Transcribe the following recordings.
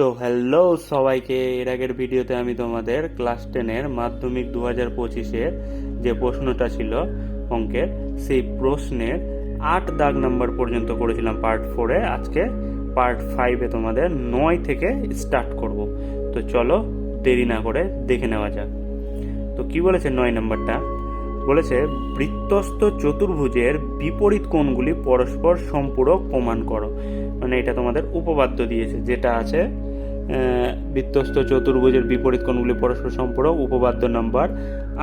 তো হ্যালো সবাইকে। এর আগের ভিডিওতে আমি তোমাদের ক্লাস টেনের মাধ্যমিক দু হাজার পঁচিশের যে প্রশ্নটা ছিল অঙ্কের, সেই প্রশ্নের আট দাগ নাম্বার পর্যন্ত করেছিলাম পার্ট ফোরে আজকে পার্ট ফাইভে তোমাদের নয় থেকে স্টার্ট করব। তো চলো দেরি না করে দেখে নেওয়া যাক। তো কি বলেছে নয় নাম্বারটা বলেছে, বৃত্তস্থ চতুর্ভুজের বিপরীত কোণগুলি পরস্পর সম্পূরক প্রমাণ করো। মানে এটা তোমাদের উপপাদ্য দিয়েছে। যেটা আছে বৃত্তস্থ চতুর্ভুজের বিপরীত কোণগুলি পরস্পর সম্পূরক, উপপাদ্য নাম্বার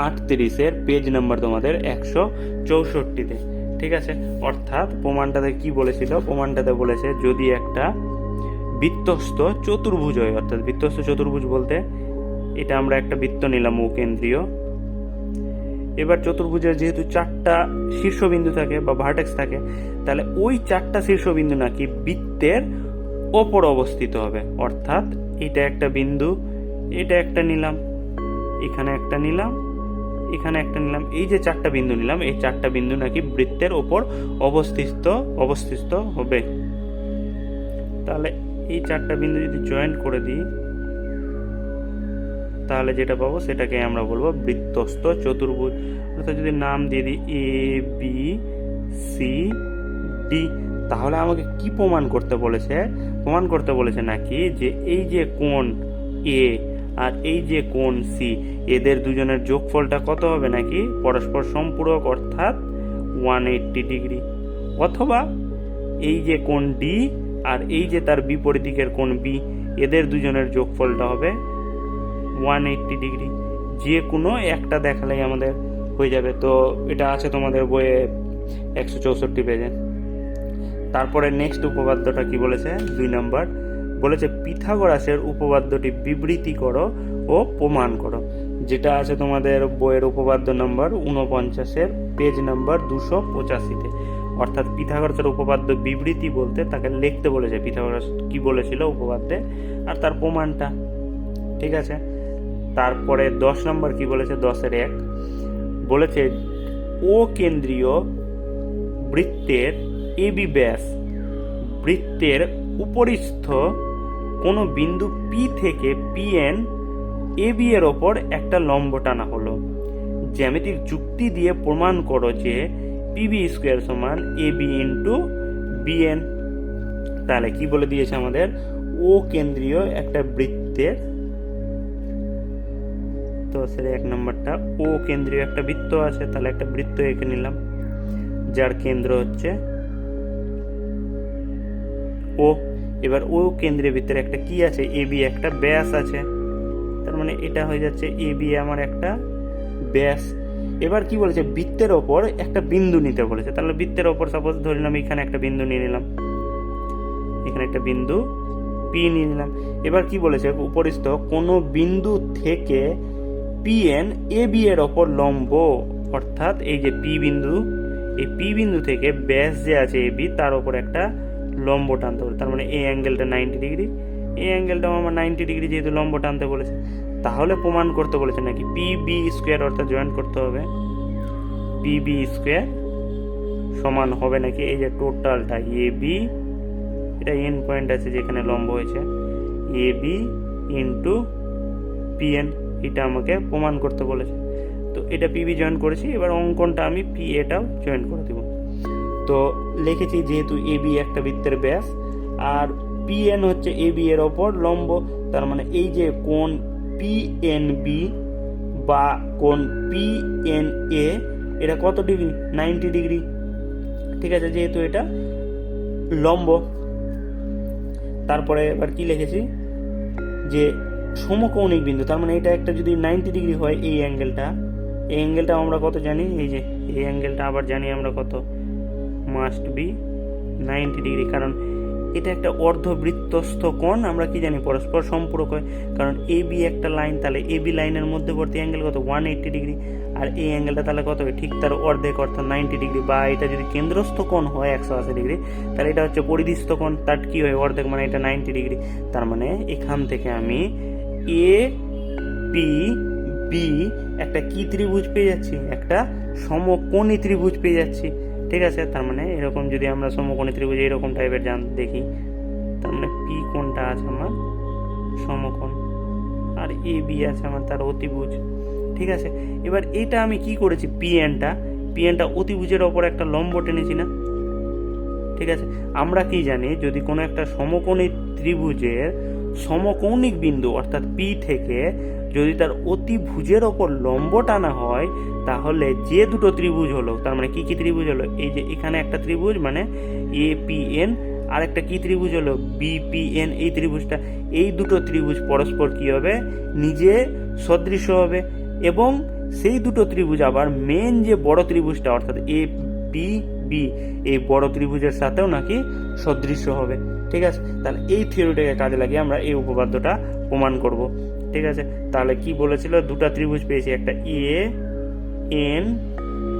আটত্রিশের পেজ নাম্বার তোমাদের একশো চৌষট্টিতে। ঠিক আছে? অর্থাৎ প্রমাণটাতে কি বলেছিল? প্রমাণটাতে বলেছে যদি একটা বৃত্তস্থ চতুর্ভুজ হয়, অর্থাৎ বৃত্তস্থ চতুর্ভুজ বলতে এটা আমরা একটা বৃত্ত নিলাম কেন্দ্রীয় এবার চতুর্ভুজের যেহেতু চারটা শীর্ষবিন্দু থাকে বা ভার্টেক্স থাকে, তাহলে ওই চারটা শীর্ষবিন্দু নাকি বৃত্তের ওপর অবস্থিত হবে। অর্থাৎ এটা একটা বিন্দু, এটা একটা নিলাম, এখানে একটা নিলাম, এখানে একটা নিলাম। এই যে চারটা বিন্দু নিলাম, এই চারটা বিন্দু নাকি বৃত্তের ওপর অবস্থিত অবস্থিত হবে। তাহলে এই চারটা বিন্দু যদি জয়েন্ট করে দিই, তাহলে যেটা পাবো, সেটাকে আমরা বলব বৃত্তস্থ চতুর্ভুজ। অর্থাৎ যদি নাম দিয়ে দিই এ বি সি ডি তাহলে আমাকে কি প্রমাণ করতে বলেছে? প্রমাণ করতে বলেছে নাকি যে এই যে কোন এ আর এই যে কোন সি এদের দুজনের যোগফলটা কত হবে নাকি? পরস্পর সম্পূরক অর্থাৎ ওয়ান এইট্টি ডিগ্রি অথবা এই যে কোন ডি আর এই যে তার বিপরীত দিকের কোণ বি এদের দুজনের যোগফলটা হবে ওয়ান এইট্টি ডিগ্রি যে কোনো একটা দেখালেই আমাদের হয়ে যাবে। তো এটা আছে তোমাদের বইয়ে একশো চৌষট্টি পেজে। তারপরে নেক্সট উপপাদ্যটা কি বলেছে? দুই নম্বর। বলেছে, পিথাগোরাসের উপপাদ্যটি বিবৃতি করো ও প্রমাণ করো। যেটা আছে তোমাদের বইয়ের উপপাদ্য নম্বর উনপঞ্চাশের পেজ নাম্বার দুশো পঁচাশিতে। অর্থাৎ পিথাগোরাসের উপপাদ্য বিবৃতি বলতে তাকে লিখতে বলেছে। পিথাগোরাস কি বলেছিল উপপাদ্যে? আর তার প্রমাণটা, ঠিক আছে? তারপরে দশ নম্বর কি বলেছে? দশের এক। বলেছে, ও কেন্দ্রীয় বৃত্তের এবি ব্যাস বৃত্তের উপরিস্থ কোনো বিন্দু পি থেকে পিএন এবি এর ওপর একটা লম্ব টানা হলো। জ্যামিতিক যুক্তি দিয়ে প্রমাণ করো যে পিবি স্কোয়ার সমান এ বি ইন্টু বিএন তাহলে কি বলে দিয়েছে আমাদের? ও কেন্দ্রীয় একটা বৃত্তের, তো সেটা এক নম্বরটা ও কেন্দ্রীয় একটা বৃত্ত আছে, তাহলে একটা বৃত্ত এঁকে নিলাম। যার কেন্দ্র হচ্ছে ও, এবার ও কেন্দ্রের ভিতরে একটা কি আছে? এ বি একটা ব্যাস আছে। তার মানে এটা হয়ে যাচ্ছে এ বি আমার একটা ব্যাস। এবার কি বলেছে? বৃত্তের ওপর একটা বিন্দু নিতে বলেছে। তাহলে বৃত্তের ওপর সাপোজ ধরে নিলাম, এখানে একটা বিন্দু নিয়ে নিলাম। এখানে একটা বিন্দু পি নিয়ে নিলাম। এবার কি বলেছে? উপরিস্থ কোনো বিন্দু থেকে পিএন এ বি এর ওপর লম্ব, অর্থাৎ এই যে পি বিন্দু, এই পি বিন্দু থেকে ব্যাস যে আছে এ বি তার ওপর একটা লম্ব টানতে হবে তার মানে এই অ্যাঙ্গেলটা নাইনটি ডিগ্রি এই অ্যাঙ্গেলটাও আমার নাইনটি ডিগ্রি যেহেতু লম্ব টানতে বলেছে। তাহলে প্রমাণ করতে বলেছে নাকি? পি বি স্কোয়ার অর্থাৎ জয়েন করতে হবে। পি বি স্কোয়ার সমান হবে নাকি? এই যে টোটালটা এ বি এটা এন পয়েন্ট আছে যেখানে লম্ব হয়েছে। এ বি ইন্টু পিএন এটা আমাকে প্রমাণ করতে বলেছে। তো এটা পিবি জয়েন করেছি, এবার অঙ্কনটা আমি পি এটাও জয়েন করে দেব। তো লিখেছি যেহেতু এ বি একটা বৃত্তের ব্যাস, আর পিএন হচ্ছে এ বি এর ওপর লম্ব, তার মানে এই যে কোন পিএন বি বা কোন পিএন এ, এটা কত ডিগ্রি? Ninety degree. ঠিক আছে, যেহেতু এটা লম্ব। তারপরে এবার কি লিখেছি? যে সমকৌণিক বিন্দু, তার মানে এটা একটা যদি নাইনটি ডিগ্রি হয় এই অ্যাঙ্গেলটা এই অ্যাঙ্গেলটা আমরা কত জানি? এই যে, এই অ্যাঙ্গেলটা আবার জানি আমরা কত? মাস্ট বি নাইনটি ডিগ্রি কারণ এটা একটা অর্ধবৃত্তস্থ কোণ, আমরা কি জানি, পরস্পর সম্পূরক কারণ এ বি একটা লাইন, তাহলে এ বি লাইনের মধ্যবর্তী অ্যাঙ্গেল কত? ওয়ান এইট্টি ডিগ্রি আর এই অ্যাঙ্গেলটা তাহলে কত ঠিক তার অর্ধেক, অর্থাৎ নাইনটি ডিগ্রি বা এটা যদি কেন্দ্রস্থ কোণ হয় একশো আশি ডিগ্রি তাহলে এটা হচ্ছে পরিধিস্থ কোণ। তার কি হয়? অর্ধেক মানে এটা নাইনটি ডিগ্রি তার মানে এখান থেকে আমি এ পি বি একটা কি ত্রিভুজ পেয়ে যাচ্ছি? একটা সমকোণী ত্রিভুজ পেয়ে যাচ্ছি। ঠিক আছে, তার মানে এরকম যদি আমরা সমকোণী ত্রিভুজ এরকম টাইপের জান দেখি, তার মানে পি কোনটা আছে আমার সমকোণ, আর এ বি আছে আমার তার অতিভুজ, ঠিক আছে? এবার এটা আমি কি করেছি? পিএনটা পিএনটা অতিভুজের ওপর একটা লম্ব টেনেছি না? ঠিক আছে? আমরা কি জানি, যদি কোনো একটা সমকোণী ত্রিভুজের সমকৌণিক বিন্দু, অর্থাৎ পি থেকে যদি তার অতিভুজের ওপর লম্ব টানা হয়, তাহলে যে দুটো ত্রিভুজ হলো, তার মানে কি কি ত্রিভুজ হলো? এই যে এখানে একটা ত্রিভুজ মানে এ পি এন আর একটা কি ত্রিভুজ হলো? বিপিএন এই ত্রিভুজটা। এই দুটো ত্রিভুজ পরস্পর কি হবে? নিজে সদৃশ্য হবে। এবং সেই দুটো ত্রিভুজ আবার মেন যে বড় ত্রিভুজটা, অর্থাৎ এ পি বি এই বড় ত্রিভুজের সাথেও নাকি সদৃশ্য হবে। ঠিক আছে? তাহলে এই থিওরিটাকে কাজে লাগিয়ে আমরা এই উপপাদ্যটা প্রমাণ করব। ঠিক আছে? তাহলে কি বলেছিল? দুটা ত্রিভুজ পেয়েছি, একটা এ, এন,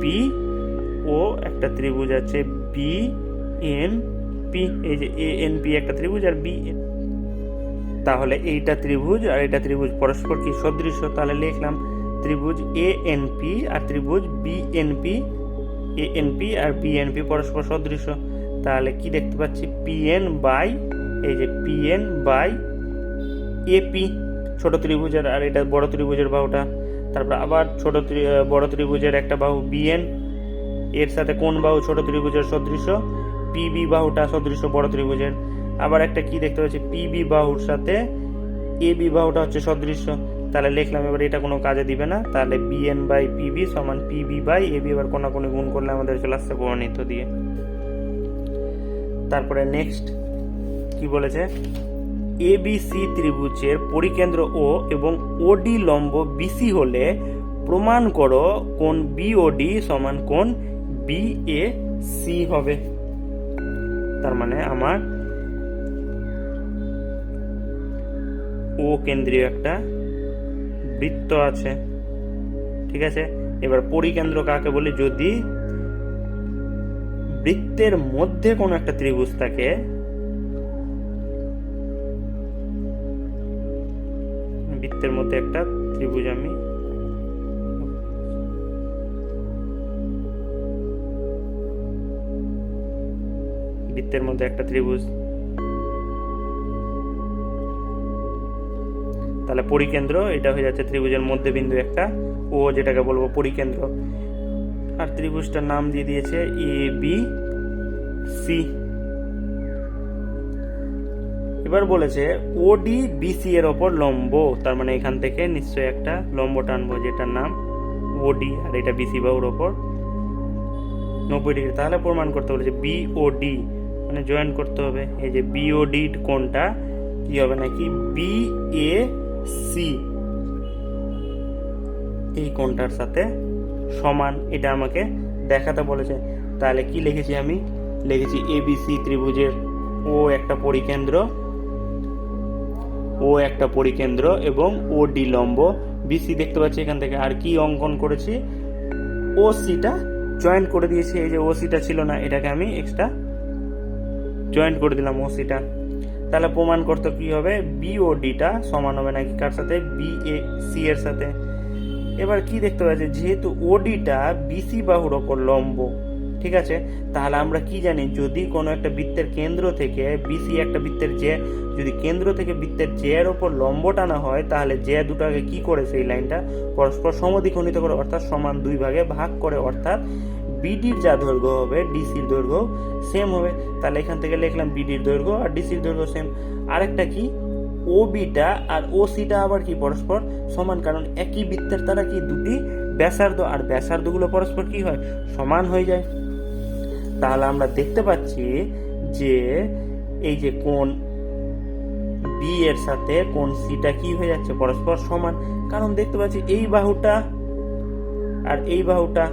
পি ও একটা ত্রিভুজ আছে বি, এন, পি। এই যে এ, এন, পি একটা ত্রিভুজ আর বি, এন। তাহলে এইটা ত্রিভুজ আর এটা ত্রিভুজ পরস্পর কি সদৃশ্য? তাহলে লিখলাম ত্রিভুজ এ, এন, পি আর ত্রিভুজ B, N, P A N R B N P পরস্পর সদৃশ্য তাহলে কি দেখতে পাচ্ছি? পি এন বাই এই যে পি এন বাই এপি ছোট ত্রিভুজের, আর এটা বড় ত্রিভুজের বাহুটা। তারপর আবার ছোট বড় ত্রিভুজের একটা বাহু বিএন এর সাথে কোন বাহু ছোট ত্রিভুজের সদৃশ্য পিবি বাহুটা সদৃশ্য বড় ত্রিভুজের। আবার একটা কি দেখতে পাচ্ছি? পিবি বাহুর সাথে এবি বাহুটা হচ্ছে সদৃশ্য তাহলে লিখলাম এবার এটা কোনো কাজে দিবে না। তাহলে বিএন বাই পিবি সমান পিবি বাই এবি এবার কোনো কোনো গুণ করলে আমাদের চলে আসছে প্রমাণিত দিয়ে। তারপরে নেক্সট কি বলেছে? এবিসি ত্রিভুজের পরিকেন্দ্র ও এবং ওডি লম্ব বিসি হলে প্রমাণ করো কোন বিওডি সমান কোন বি এ সি হবে। তার মানে আমার ও কেন্দ্রীয় একটা বৃত্ত আছে। ঠিক আছে? এবার পরিকেন্দ্র কাকে বলি? যদি বৃত্তের মধ্যে কোনো একটা ত্রিভুজ থাকে, বৃত্তের মধ্যে একটা ত্রিভুজ আমি বৃত্তের মধ্যে একটা ত্রিভুজ তাহলে পরিকেন্দ্র, এটা হয়ে যাচ্ছে ত্রিভুজের মধ্যবিন্দু একটা, ও যেটাকে বলব পরিকেন্দ্র। আর ত্রিভুজটার নাম দিয়ে দিয়েছে এ বি সি এবার বলেছে ওডি বিসি এর ওপর লম্ব, তার মানে এখান থেকে নিশ্চয়ই একটা লম্ব টানবো যেটার নাম ওডি আর এটা বিসি বাহুর ওপর। নব্বই ডিগ্রি, তাহলে প্রমাণ করতে বলেছে বিওডি মানে জয়েন করতে হবে। এই যে বিওডি কোনটা, কি হবে নাকি? বি এ সি এই কোনটার সাথে সমান, এটা আমাকে দেখাতে বলেছে। তাহলে কি লিখেছি আমি? লিখেছি এবিসি ত্রিভুজের ও একটা পরিকেন্দ্র ও একটা পরিকেন্দ্র এবং ও ডি লম্ব। বিসি দেখতে পাচ্ছি এখান থেকে। আর কি অঙ্কন করেছি? ও সিটা জয়েন্ট করে দিয়েছি। এই যে ও সিটা ছিল না, এটাকে আমি এক্সট্রা জয়েন্ট করে দিলাম ও সিটা তাহলে প্রমাণ করতে কি হবে? বি ও ডিটা সমান হবে নাকি কার সাথে? বি এ সি এর সাথে। এবার কি দেখতে পাচ্ছি? যেহেতু ওডিটা বিসি বাহুর ওপর লম্ব, ঠিক আছে? তাহলে আমরা কি জানি? যদি কোনো একটা বৃত্তের কেন্দ্র থেকে বিসি একটা বৃত্তের যে, যদি কেন্দ্র থেকে বৃত্তের জে এর ওপর লম্ব টানা হয়, তাহলে জে দুটাকে কি করে সেই লাইনটা পরস্পর সমদ্বিখণ্ডিত করে, অর্থাৎ সমান দুই ভাগে ভাগ করে, অর্থাৎ বিডির যা দৈর্ঘ্য হবে ডিসির দৈর্ঘ্য সেম হবে। তাহলে এখান থেকে লিখলাম বিডির দৈর্ঘ্য আর ডিসির দৈর্ঘ্য সেম আরেকটা কি? ও বিটা আর ও সিটা আবার কি? পরস্পর সমান। কারণ একই বৃত্তের দ্বারা কি? দুটি ব্যাসার্ধ আর ব্যাসার্ধগুলো পরস্পর কি হয়? সমান হয়ে যায়। তাহলে আমরা দেখতে পাচ্ছি যে এই যে কোন বি এর সাথে কোন সিটা কি হয়ে যাচ্ছে? পরস্পর সমান। কারণ দেখতে পাচ্ছি এই বাহুটা আর এই বাহুটা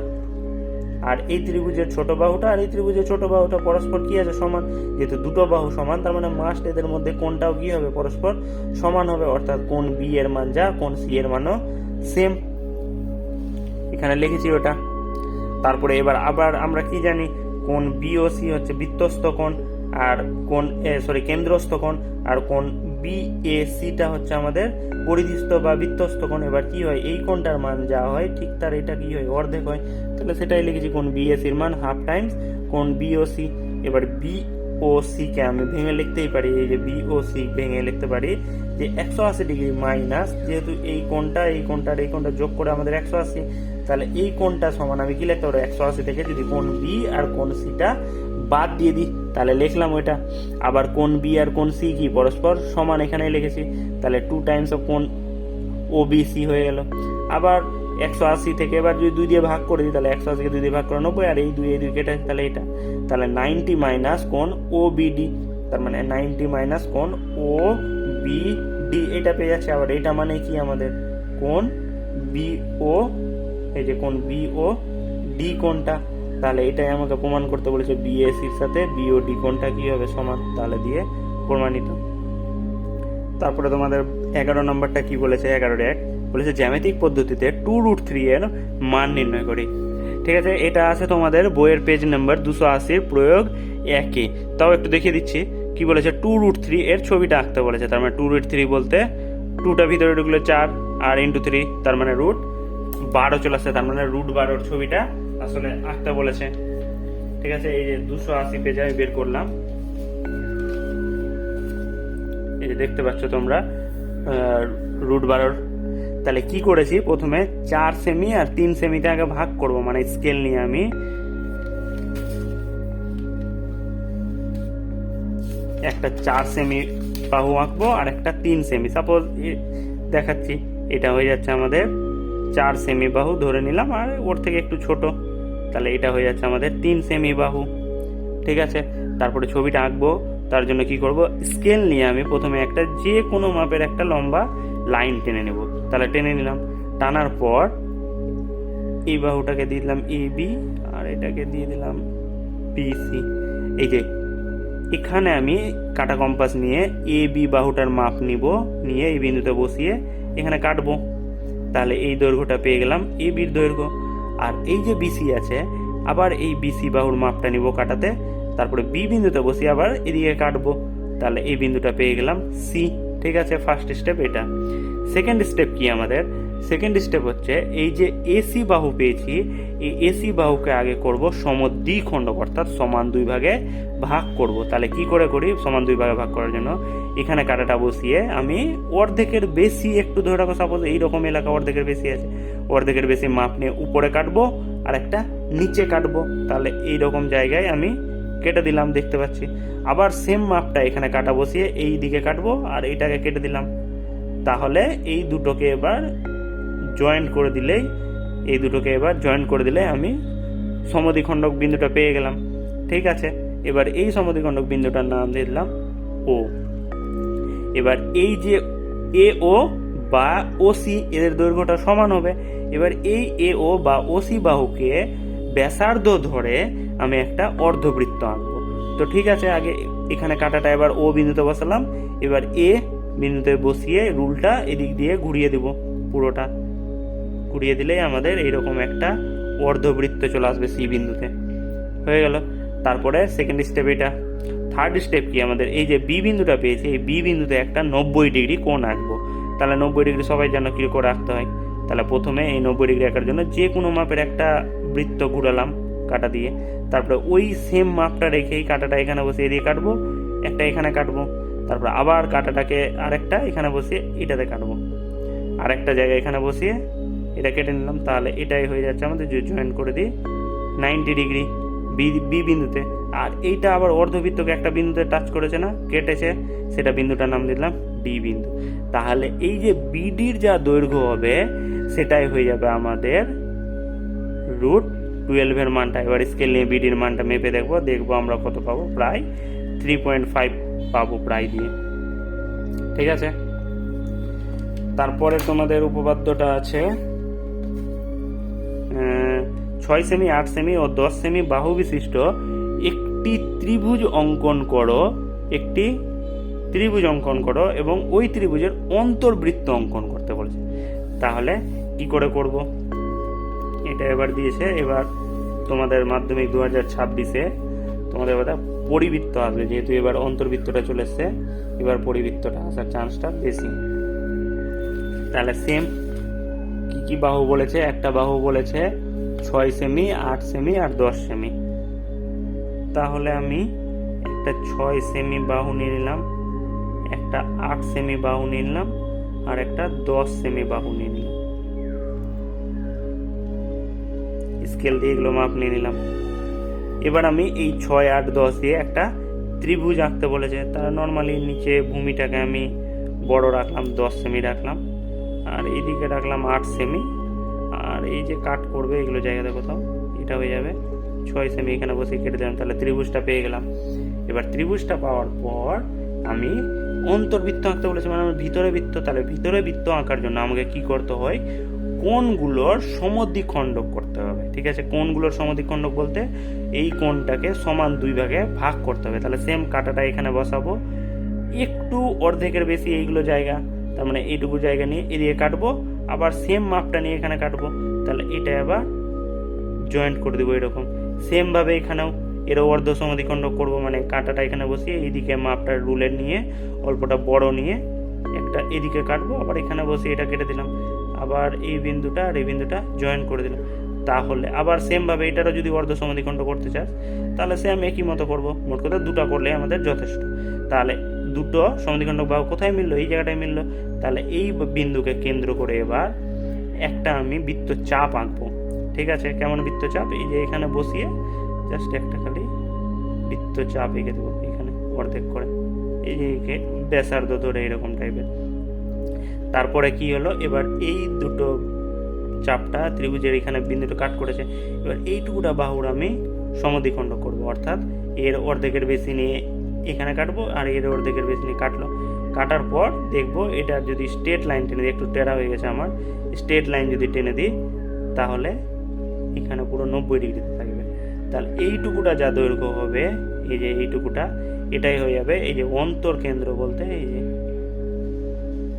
আর এই ত্রিভুজের ছোট বাহুটা আর এই ত্রিভুজের ছোট বাহুটা পরস্পর কি আছে? সমান। যেহেতু দুটো বাহু সমান, তার মানে মাস্ট এদের মধ্যে কোনটাও কি হবে? পরস্পর সমান হবে, অর্থাৎ কোন বি এর মান যা, কোন সি এর মানও সেম এখানে লিখেছি ওটা। তারপরে এবার আবার আমরা কি জানি? কোন বি ও সি হচ্ছে বৃত্তস্থ কোণ, আর কোন সরি কেন্দ্রস্থ কোণ, আর কোন বি এ সিটা হচ্ছে আমাদের পরিধিস্থ বা বৃত্তস্থ কোণ। এবার কি হয়? এই কোণটার মান যা হয়, ঠিক তার এটা কি হয়? অর্ধেক হয়। তাহলে সেটাই লিখেছি কোন বি এ মান হাফ টাইমস কোন বিওসি এবার বি কে আমি ভেঙে লিখতেই পারি, এই যে বি ও সি ভেঙে লিখতে পারি যে একশো আশি ডিগ্রি মাইনাস, যেহেতু এই কোণটা এই কোণটা এই কোণটা যোগ করে আমাদের একশো আশি, তাহলে এই কোণটা সমান আমি কি লিখতে পারব? একশো আশি থেকে যদি কোণ বি আর কোণ সিটা বাদ দিয়ে দিই তাহলে লিখলাম ওইটা। আবার কোন বি আর কোন সি কি? পরস্পর সমান এখানে লিখেছি। তাহলে টু টাইমস অফ কোন ও বি সি হয়ে গেল। আবার একশো আশি থেকে এবার যদি দুই দিয়ে ভাগ করে দিই, তাহলে একশো আশিকে দুই দিয়ে ভাগ করে নব্বই, আর এই দুই এই দুই কেটে তাহলে এটা। তাহলে নাইনটি মাইনাস কোন ও বিডি তার মানে নাইনটি মাইনাস কোন ও বি ডি এটা পেয়ে যাচ্ছে। আবার এটা মানে কি আমাদের? কোন বি ও এই যে বি ও ডি কোণটা তাহলে এটাই আমাকে প্রমাণ করতে বলেছে বিএসির সাথে বিও ডি কোণটা কি হবে সমান তাহলে দিয়ে প্রমাণিত। তারপরে তোমাদের এগারো নম্বরটা কি বলেছে? এগারো এক। বলেছে জ্যামিতিক পদ্ধতিতে টু রুট থ্রি এর মান নির্ণয় করি। ঠিক আছে, এটা আছে তোমাদের বইয়ের পেজ নাম্বার দুশো আশির প্রয়োগ একে। তাও একটু দেখিয়ে দিচ্ছি। কি বলেছে? টু রুট থ্রি এর ছবিটা আঁকতে বলেছে। তার মানে টু রুট থ্রি বলতে টুটা ভিতরে ঢুকলে চার, আর ইন্টু থ্রি তার মানে রুট বারো চলে আসছে তার মানে রুট বারোর ছবিটা আসলে আঁকতে বলেছে। ঠিক আছে, এই যে দুশো আশি পেজে আমি বের করলাম। এই যে দেখতে পাচ্ছ তোমরা রুট বারোর। তাহলে কি করেছি? প্রথমে চার সেমি আর তিন সেমিতে আগে ভাগ করব মানে স্কেল নিয়ে আমি। একটা চার সেমি বাহু আঁকবো আর একটা তিন সেমি সাপোজ দেখাচ্ছি, এটা হয়ে যাচ্ছে আমাদের চার সেমি বাহু ধরে নিলাম, আর ওর থেকে একটু ছোট। তাহলে এটা হয়ে যাচ্ছে আমাদের তিন সেমি বাহু ঠিক আছে? তারপরে ছবিটা আঁকবো, তার জন্য কি করব? স্কেল নিয়ে আমি প্রথমে একটা যে কোনো মাপের একটা লম্বা লাইন টেনে নেব। তাহলে টেনে নিলাম। টানার পর এই বাহুটাকে দিয়ে দিলাম এ বি আর এটাকে দিয়ে দিলাম বি সি এই যে, এখানে আমি কাটা কম্পাস নিয়ে এ বি বাহুটার মাপ নিব, নিয়ে এই বিন্দুতে বসিয়ে এখানে কাটবো। তাহলে এই দৈর্ঘ্যটা পেয়ে গেলাম এ বির দৈর্ঘ্য। আর এই যে বিসি আছে, আবার এই বিসি বাহুর মাপটা নিব কাটাতে, তারপরে বি বিন্দুতে বসি আবার এদিকে কাটবো। তাহলে এই বিন্দুটা পেয়ে গেলাম সি ঠিক আছে ফার্স্ট স্টেপ এটা। সেকেন্ড স্টেপ কি আমাদের? সেকেন্ড স্টেপ হচ্ছে এই যে এসি বাহু পেয়েছি, এই এসি বাহুকে আগে করব সমদ্বিখণ্ডক অর্থাৎ সমান দুই ভাগে ভাগ করব। তাহলে কি করে করি? সমান দুই ভাগে ভাগ করার জন্য এখানে কাটাটা বসিয়ে আমি অর্ধেকের বেশি একটু ধরে রাখো সাপোজ এইরকম এলাকা অর্ধেকের বেশি আছে। অর্ধেকের বেশি মাপ নিয়ে উপরে কাটবো আর একটা নিচে কাটবো। তাহলে এই রকম জায়গায় আমি কেটে দিলাম, দেখতে পাচ্ছি। আবার সেম মাপটা এখানে কাটা বসিয়ে এই দিকে কাটবো আর এইটাকে কেটে দিলাম। তাহলে এই দুটোকে এবার জয়েন্ট করে দিলেই এই দুটোকে এবার জয়েন্ট করে দিলে আমি সমদ্বিখণ্ডক বিন্দুটা পেয়ে গেলাম। ঠিক আছে? এবার এই সমদ্বিখণ্ডক বিন্দুটার নাম দিয়ে দিলাম ও এবার এই যে এ ও বা ওসি এদের দৈর্ঘ্যটা সমান হবে। এবার এই এ ও বা ওসি বাহুকে ব্যাসার্ধ ধরে আমি একটা অর্ধবৃত্ত আঁকবো। তো ঠিক আছে, আগে এখানে কাটাটা এবার ও বিন্দুতে বসালাম। এবার এ বিন্দুতে বসিয়ে রুলটা এদিক দিয়ে ঘুরিয়ে দিব পুরোটা। ঘুরিয়ে দিলেই আমাদের এইরকম একটা অর্ধবৃত্ত চলে আসবে সি বিন্দুতে। হয়ে গেল। তারপরে সেকেন্ড স্টেপ এটা। থার্ড স্টেপ কি? আমাদের এই যে বি বিন্দুটা পেয়েছি, এই বি বিন্দুতে একটা নব্বই ডিগ্রি কোণ আঁকবো। তাহলে নব্বই ডিগ্রি সবাই জানো কী করে আঁকতে হয়? তাহলে প্রথমে এই নব্বই ডিগ্রি আঁকার জন্য যে কোনো মাপের একটা বৃত্ত ঘুরালাম কাটা দিয়ে। তারপরে ওই সেম মাপটা রেখেই কাটাটা এখানে বসিয়ে দিয়ে কাটবো, একটা এখানে কাটবো। তারপর আবার কাটাটাকে আরেকটা এখানে বসিয়ে এটাতে কাটবো। আরেকটা জায়গায় এখানে বসিয়ে এটা কেটে নিলাম, তাহলে এটাই হয়ে যাচ্ছে আমাদের যে জয়েন করে দিই নাইনটি ডিগ্রি বি বি বিন্দুতে। আর এইটা আবার অর্ধবৃত্তকে একটা বিন্দুতে টাচ করেছে না, কেটেছে, সেটা বিন্দুটার নাম দিলাম ডি বিন্দু। তাহলে এই যে বিডির যা দৈর্ঘ্য হবে, সেটাই হয়ে যাবে আমাদের রুট টুয়েলভের মানটা। এবার স্কেল নিয়ে বিডির মানটা মেপে দেখব দেখব আমরা কত পাবো, প্রায় থ্রি পয়েন্ট ফাইভ পাবো প্রায় দিয়ে। ঠিক আছে? তারপরে তোমাদের উপপাদ্যটা আছে ছয় সেমি আট সেমি ও দশ সেমি বাহু বিশিষ্ট একটি ত্রিভুজ অঙ্কন করো, একটি ত্রিভুজ অঙ্কন করো এবং ওই ত্রিভুজের অন্তর্বৃত্ত অঙ্কন করতে বলেছে। তাহলে কি করে করব? এটা এবার দিয়েছে, এবার তোমাদের মাধ্যমিক দু হাজার ছাব্বিশে তোমাদের এবার পরিবৃত্ত আসবে, যেহেতু এবার অন্তর্বৃত্তটা চলে এসছে, এবার পরিবৃত্তটা আসার চান্সটা বেশি। তাহলে সেম কি কি বাহু বলেছে? একটা বাহু বলেছে ছয় সেমি আট সেমি আর দশ সেমি তাহলে আমি একটা ছয় সেমি বাহু নিয়ে নিলাম, একটা আট সেমি বাহু নিয়ে নিলাম, আর একটা দশ সেমি বাহু নিয়ে নিলাম। স্কেল দিয়ে এগুলো মাপ নিয়ে নিলাম। এবার আমি এই ছয়, আট, দশ দিয়ে একটা ত্রিভুজ আঁকতে বলেছে। তারা নর্মালি নিচে ভূমিটাকে আমি বড় রাখলাম, দশ সেমি রাখলাম। আর এদিকে রাখলাম আট সেমি আর এই যে কাট করবে এগুলো জায়গাতে কোথাও এটা হয়ে যাবে। ছয় সেমি এখানে বসে কেটে দিলাম, তাহলে ত্রিভুজটা পেয়ে গেলাম। এবার ত্রিভুজটা পাওয়ার পর আমি অন্তর্বৃত্ত আঁকতে বলেছি মানে আমার ভিতরে বৃত্ত, তাহলে ভিতরে বৃত্ত আঁকার জন্য আমাকে কি করতে হয়, কোণগুলোর সমদ্বিখণ্ডক করতে হবে। ঠিক আছে? কোণগুলোর সমদ্বিখণ্ডক বলতে এই কোণটাকে সমান দুই ভাগে ভাগ করতে হবে। তাহলে সেম কাটাটা এখানে বসাবো। একটু অর্ধেকের বেশি এইগুলো জায়গা, তার মানে এইটুকু জায়গা নিয়ে এদিকে কাটবো। আবার সেম মাপটা নিয়ে এখানে কাটবো। তাহলে এটা আবার জয়েন্ট করে দেবো এরকম। সেমভাবে এখানেও এরও অর্ধ সমদ্বিখণ্ডক করব মানে কাঁটাটা এখানে বসিয়ে এইদিকে মাপটা রুলের নিয়ে, অল্পটা বড় নিয়ে একটা এদিকে কাটবো, আবার এখানে বসে এটা কেটে দিলাম। আবার এই বিন্দুটা আর এই বিন্দুটা জয়েন করে দিলাম। তাহলে আবার সেমভাবে এটারও যদি অর্ধ সমাধিখণ্ড করতে চাস, তাহলে সেম একই মতো করব। মোট কথা দুটো করলে আমাদের যথেষ্ট। তাহলে দুটো সমদ্বিখণ্ড বাহু কোথায় মিললো? এই জায়গাটায় মিললো। তাহলে এই বিন্দুকে কেন্দ্র করে এবার একটা আমি বৃত্ত চাপ আঁকবো। ঠিক আছে? কেমন বৃত্ত চাপ এই যে এখানে বসিয়ে জাস্ট একটা খালি বৃত্ত চাপ এঁকে দেবো এখানে অর্ধেক করে। এই যে এঁকে ব্যাসার্ধ ধরে এরকম টাইপের তারপরে কি হলো? এবার এই দুটো চাপটা ত্রিভুজের এখানে বিন্দুটা কাট করেছে। এবার এইটুকুটা বাহুর আমি সমদ্বিখণ্ড করব। অর্থাৎ এর অর্ধেকের বেশি নিয়ে এখানে কাটবো আর এর অর্ধেকের বেশি নিয়ে কাটলো। কাটার পর দেখব এটা যদি স্ট্রেট লাইন টেনে দিই, একটু টেরা হয়ে গেছে আমার স্ট্রেট লাইন যদি টেনে দিই, তাহলে এখানে পুরো নব্বই ডিগ্রিতে থাকবে। তাহলে এইটুকুটা যা দৈর্ঘ্য হবে, এই যে এইটুকুটা, এটাই হয়ে যাবে, এই যে অন্তর কেন্দ্র বলতে, এই যে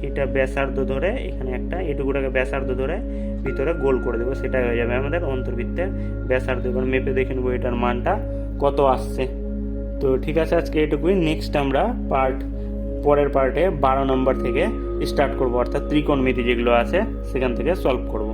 এটা ব্যাসার্ধ ধরে, এখানে একটা এটুকুটাকে ব্যাসার্ধ ধরে ভিতরে গোল করে দেবো, সেটাই হয়ে যাবে আমাদের অন্তর্বৃত্তের ব্যাসার্ধ। এবার মেপে দেখে নেব এটার মানটা, কত আসছে। তো ঠিক আছে, আজকে এটুকুই নেক্সট আমরা পার্ট পরের পার্টে বারো নম্বর থেকে স্টার্ট করব, অর্থাৎ ত্রিকোণমিতি যেগুলো আছে, সেখান থেকে সলভ করব।